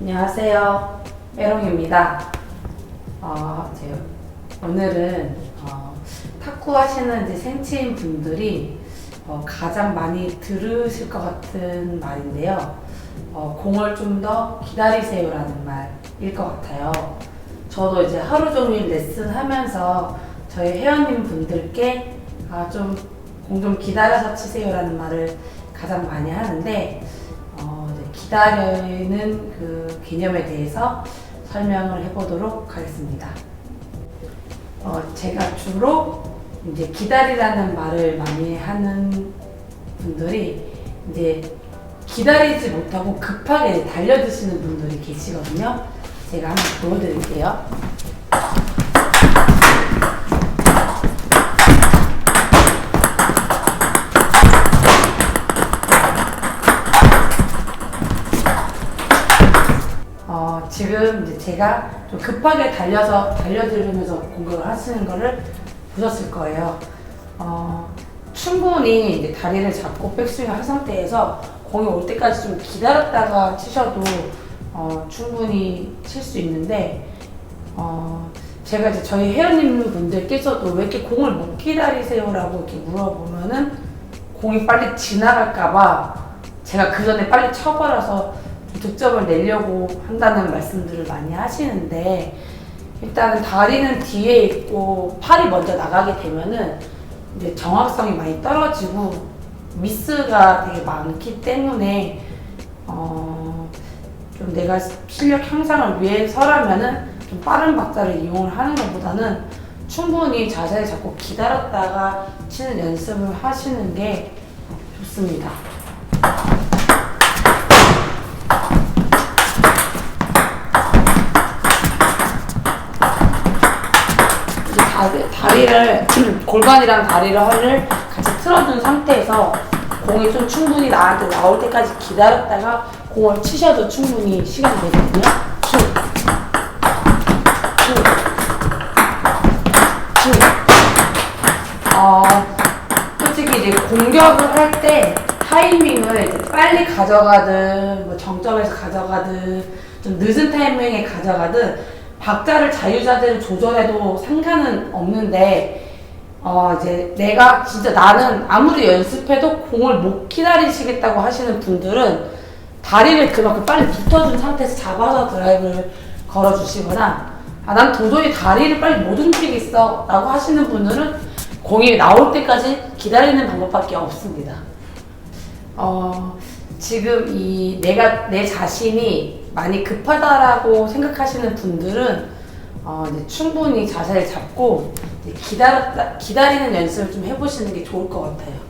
안녕하세요. 메롱입니다. 어, 제 오늘은 어, 탁구 하시는 이제 생치인 분들이 어, 가장 많이 들으실 것 같은 말인데요. 어, 공을 좀 더 기다리세요라는 말일 것 같아요. 저도 이제 하루 종일 레슨 하면서 저희 회원님 분들께 아, 좀 공 좀 기다려서 치세요라는 말을 가장 많이 하는데 어, 이제 기다리는 그 개념에 대해서 설명을 해보도록 하겠습니다. 어, 제가 주로 이제 기다리라는 말을 많이 하는 분들이 이제 기다리지 못하고 급하게 달려드시는 분들이 계시거든요. 제가 한번 보여드릴게요. 지금 이제 제가 좀 급하게 달려서 달려들으면서 공격을 하시는 거를 보셨을 거예요. 어, 충분히 이제 다리를 잡고 백스윙을 한 상태에서 공이 올 때까지 좀 기다렸다가 치셔도 어, 충분히 칠 수 있는데 어, 제가 이제 저희 회원님 분들께서도 왜 이렇게 공을 못 기다리세요라고 이렇게 물어보면은 공이 빨리 지나갈까봐 제가 그 전에 빨리 쳐버려서 좀 득점을 내려고 한다는 말씀들을 많이 하시는데 일단은 다리는 뒤에 있고 팔이 먼저 나가게 되면은 이제 정확성이 많이 떨어지고 미스가 되게 많기 때문에 어, 좀 내가 실력 향상을 위해서라면은 좀 빠른 박자를 이용을 하는 것보다는 충분히 자세를 잡고 기다렸다가 치는 연습을 하시는 게 좋습니다. 다리, 다리를 골반이랑 다리를 허리를 같이 틀어준 상태에서 공이 좀 충분히 나한테 나올 때까지 기다렸다가 공을 치셔도 충분히 시간이 되거든요. 쭉. 쭉. 쭉. 어, 솔직히 이제 공격을 할 때 타이밍을 빨리 가져가든 뭐 정점에서 가져가든 좀 늦은 타이밍에 가져가든 박자를 자유자재로 조절해도 상관은 없는데 어 이제 내가 진짜 나는 아무리 연습해도 공을 못 기다리시겠다고 하시는 분들은 다리를 그만큼 빨리 붙어준 상태에서 잡아서 드라이브를 걸어주시거나 아, 난 도저히 다리를 빨리 못 움직이겠어 라고 하시는 분들은 공이 나올 때까지 기다리는 방법밖에 없습니다. 어, 지금 이 내가 내 자신이 많이 급하다라고 생각하시는 분들은 어, 이제 충분히 자세를 잡고 이제 기다렸다, 기다리는 연습을 좀 해보시는 게 좋을 것 같아요.